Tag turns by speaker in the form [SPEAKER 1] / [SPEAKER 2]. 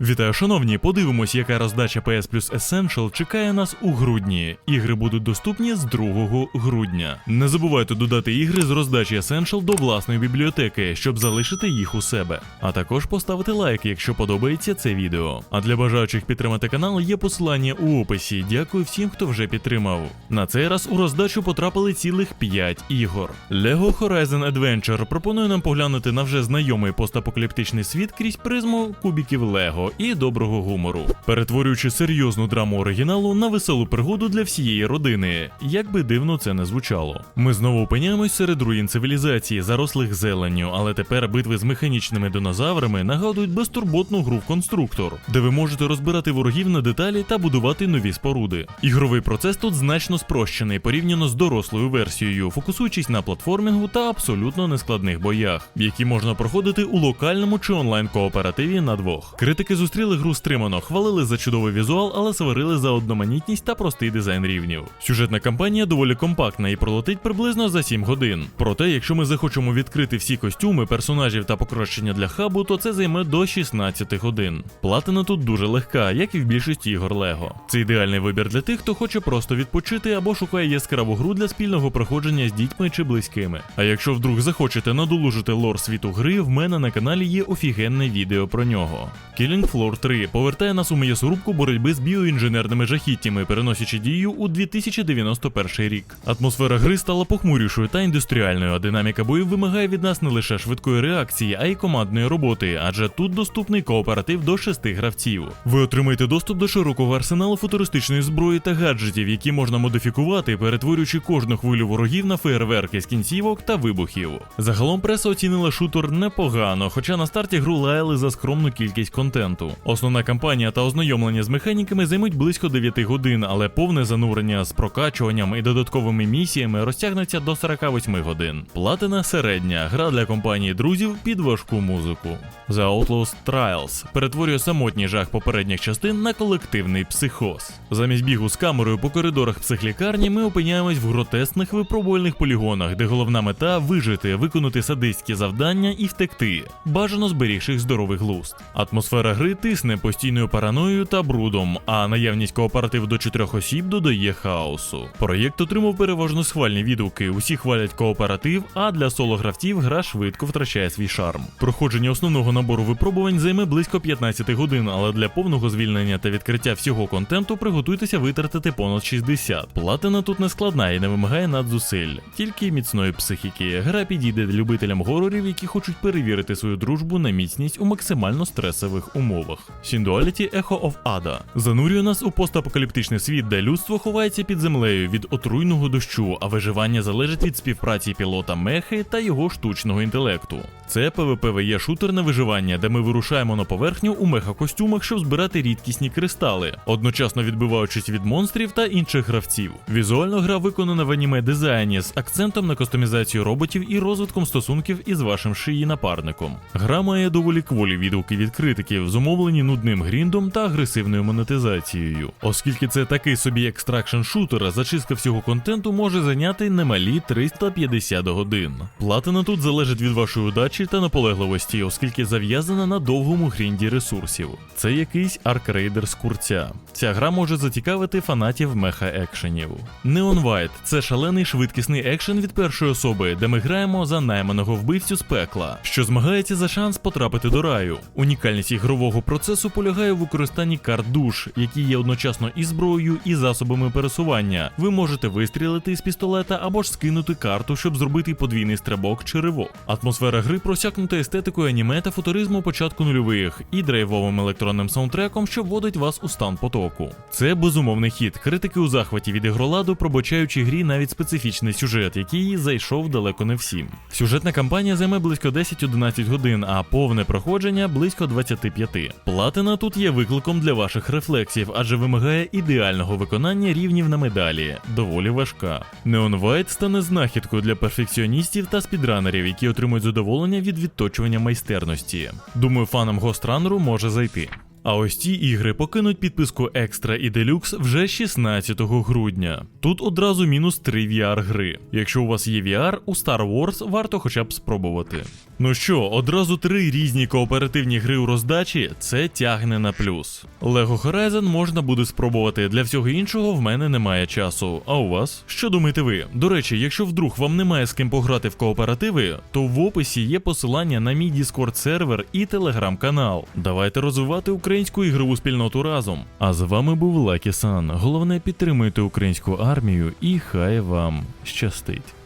[SPEAKER 1] Вітаю, шановні! Подивимось, яка роздача PS Plus Essential чекає нас у грудні. Ігри будуть доступні з 2 грудня. Не забувайте додати ігри з роздачі Essential до власної бібліотеки, щоб залишити їх у себе. А також поставити лайк, якщо подобається це відео. А для бажаючих підтримати канал є посилання у описі. Дякую всім, хто вже підтримав. На цей раз у роздачу потрапили цілих 5 ігор. Lego Horizon Adventure пропонує нам поглянути на вже знайомий постапокаліптичний світ крізь призму кубіків І доброго гумору, перетворюючи серйозну драму оригіналу на веселу пригоду для всієї родини, як би дивно це не звучало. Ми знову опиняємось серед руїн цивілізації, зарослих зеленню, але тепер битви з механічними динозаврами нагадують безтурботну гру в конструктор, де ви можете розбирати ворогів на деталі та будувати нові споруди. Ігровий процес тут значно спрощений порівняно з дорослою версією, фокусуючись на платформінгу та абсолютно нескладних боях, які можна проходити у локальному чи онлайн кооперативі на двох. Критики зустріли гру стримано, хвалили за чудовий візуал, але сварили за одноманітність та простий дизайн рівнів. Сюжетна кампанія доволі компактна і пролетить приблизно за 7 годин. Проте, якщо ми захочемо відкрити всі костюми, персонажів та покращення для хабу, то це займе до 16 годин. Платина тут дуже легка, як і в більшості ігор Лего. Це ідеальний вибір для тих, хто хоче просто відпочити або шукає яскраву гру для спільного проходження з дітьми чи близькими. А якщо вдруг захочете надолужити лор світу гри, в мене на каналі є офігенне відео про нього. Killing Floor 3 повертає нас у м'ясорубку боротьби з біоінженерними жахіттями, переносячи дію у 2091 рік. Атмосфера гри стала похмурішою та індустріальною, а динаміка бою вимагає від нас не лише швидкої реакції, а й командної роботи, адже тут доступний кооператив до шести гравців. Ви отримаєте доступ до широкого арсеналу футуристичної зброї та гаджетів, які можна модифікувати, перетворюючи кожну хвилю ворогів на фейерверки з кінцівок та вибухів. Загалом преса оцінила шутер непогано, хоча на старті гру лаяли за скромну кількість контенту. Основна кампанія та ознайомлення з механіками займуть близько 9 годин, але повне занурення з прокачуванням і додатковими місіями розтягнеться до 48 годин. Платина середня, гра для компанії друзів під важку музику. The Outlaws Trials перетворює самотній жах попередніх частин на колективний психоз. Замість бігу з камерою по коридорах психлікарні ми опиняємось в гротесних випробувальних полігонах, де головна мета вижити, виконати садистські завдання і втекти, бажано зберігши здоровий глузд. Атмосфера гри тисне постійною параноєю та брудом, а наявність кооперативу до чотирьох осіб додає хаосу. Проєкт отримав переважно схвальні відгуки. Усі хвалять кооператив, а для соло-гравців гра швидко втрачає свій шарм. Проходження основного набору випробувань займе близько 15 годин, але для повного звільнення та відкриття всього контенту приготуйтеся витратити понад 60. Платина тут не складна і не вимагає надзусиль, тільки міцної психіки. Гра підійде любителям горорів, які хочуть перевірити свою дружбу на міцність у максимально стресових умовах. Сіндуаліті Echo of Ada занурює нас у постапокаліптичний світ, де людство ховається під землею від отруйного дощу, а виживання залежить від співпраці пілота Мехи та його штучного інтелекту. Це PvPvE шутер на виживання, де ми вирушаємо на поверхню у меха-костюмах, щоб збирати рідкісні кристали, одночасно відбиваючись від монстрів та інших гравців. Візуально гра виконана в аніме дизайні з акцентом на кастомізацію роботів і розвитком стосунків із вашим шиї напарником. Гра має доволі кволі відгуки від критиків, зумовлені нудним гріндом та агресивною монетизацією. Оскільки це такий собі екстракшн шутер, зачистка всього контенту може зайняти немалі 350 годин. Платина тут залежить від вашої удачі та наполегливості, оскільки зав'язана на довгому грінді ресурсів. Це якийсь аркрейдер з курця. Ця гра може зацікавити фанатів меха-екшенів. Neon White – це шалений швидкісний екшен від першої особи, де ми граємо за найманого вбивцю з пекла, що змагається за шанс потрапити до раю. Унікальність ігрового процесу полягає у використанні карт душ, які є одночасно і зброєю, і засобами пересування. Ви можете вистрілити з пістолета або ж скинути карту, щоб зробити подвійний стрибок чи ривок. Атмосфера гри просякнута естетикою аніме та футуризму початку нульових і драйвовим електронним саундтреком, що вводить вас у стан потоку. Це безумовний хід. Критики у захваті від ігроладу, пробачаючи грі навіть специфічний сюжет, який зайшов далеко не всім. Сюжетна кампанія займе близько 10-11 годин, а повне проходження близько 25. Платина тут є викликом для ваших рефлексів, адже вимагає ідеального виконання рівнів на медалі. Доволі важка. Neon White стане знахідкою для перфекціоністів та спідранерів, які отримують задоволення від відточування майстерності. Думаю, фанам гостранеру може зайти. А ось ці ігри покинуть підписку Екстра і Делюкс вже 16 грудня. Тут одразу мінус 3 VR гри. Якщо у вас є VR, у Star Wars варто хоча б спробувати. Ну що, одразу три різні кооперативні гри у роздачі це тягне на плюс. Lego Horizon можна буде спробувати. Для всього іншого в мене немає часу. А у вас? Що думаєте ви? До речі, якщо вдруг вам немає з ким пограти в кооперативи, то в описі є посилання на мій Discord сервер і телеграм-канал. Давайте розвивати українську ігрову спільноту разом. А з вами був Лакі Сан. Головне підтримуйте українську армію і хай вам щастить.